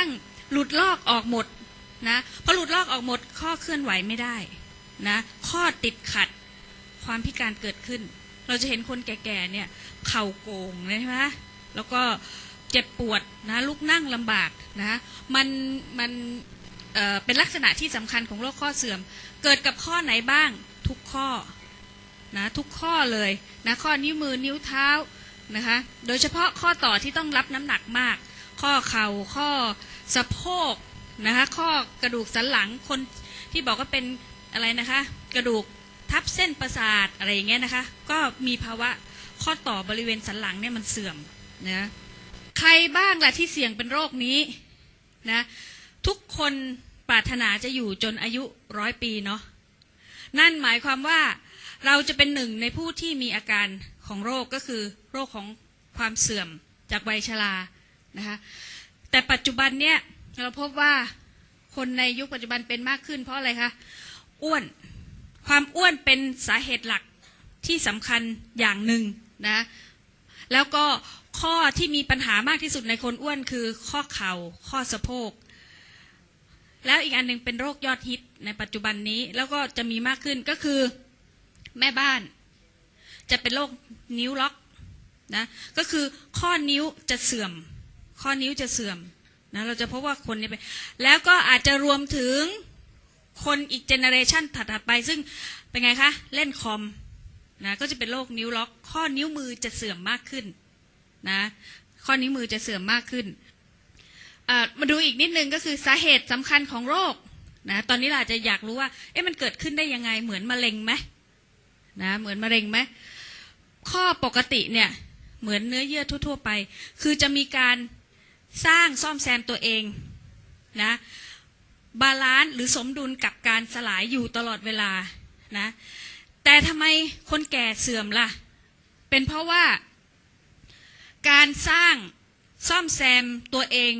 ทั่งหลุดลอกออกหมดนะพอหลุดลอกออกหมดข้อเคลื่อนไหวไม่ได้นะข้อติดขัดความพิการเกิดขึ้น เราจะเห็นคนแก่ๆเนี่ยเข่าโกงใช่ไหมแล้วก็เจ็บปวดนะลุกนั่งลำบากนะมันมันเเป็นลักษณะที่สำคัญของโรคข้อเสื่อม เกิดกับข้อไหนบ้างทุกข้อนะทุกข้อเลยนะข้อนิ้วมือนิ้วเท้านะคะโดยเฉพาะข้อต่อที่ต้องรับน้ำหนักมาก ข้อเข่าข้อสะโพกนะคะข้อกระดูกสันหลังคนที่บอกว่าเป็นอะไรนะคะ กระดูกทับเส้นประสาทอะไรอย่างเงี้ยนะคะ ก็มีภาวะข้อต่อบริเวณสันหลังเนี่ยมันเสื่อมนะใครบ้างล่ะที่เสี่ยงเป็นโรคนี้นะทุกคนปรารถนาจะอยู่จนอายุร้อยปีเนาะนั่นหมายความว่าเราจะเป็นหนึ่งในผู้ที่มีอาการของโรคก็คือ โรคของความเสื่อมจากวัยชรา นะคะแต่ปัจจุบันเนี่ยเราพบว่าคนในยุคปัจจุบันเป็นมากขึ้น เพราะอะไรคะอ้วนความอ้วนเป็นสาเหตุหลักที่สำคัญอย่างหนึ่งนะแล้วก็ข้อที่มีปัญหามากที่สุดในคนอ้วนคือข้อเข่าข้อสะโพก แล้วอีกอันหนึ่งเป็นโรคยอดฮิตในปัจจุบันนี้แล้วก็จะมีมากขึ้นก็คือแม่บ้าน จะเป็นโรคนิ้วล็อกนะก็คือข้อนิ้วจะเสื่อม ข้อนิ้วจะเสื่อมนะเราจะพบว่าคนนี้ไปแล้วก็อาจจะรวมถึงคนอีกเจเนเรชันถัดๆไป ซึ่งเป็นไงคะเล่นคอมนะก็จะเป็นโรคนิ้วล็อก ข้อนิ้วมือจะเสื่อมมากขึ้นนะข้อนิ้วมือจะเสื่อมมากขึ้นมาดูอีกนิดนึงก็คือสาเหตุสำคัญของโรคนะตอนนี้เราอาจจะอยากรู้ว่าเอ๊ะมันเกิดขึ้นได้ยังไงเหมือนมะเร็งไหมนะเหมือนมะเร็งไหมข้อปกติเนี่ยเหมือนเนื้อเยื่อทั่ว ๆ ไป คือจะมีการ สร้างซ่อมแซมตัวเองนะบาลานซ์หรือสมดุลกับการสลายอยู่ตลอดเวลานะแต่ทำไมคนแก่เสื่อมล่ะ เป็นเพราะว่า การสร้างซ่อมแซมตัวเอง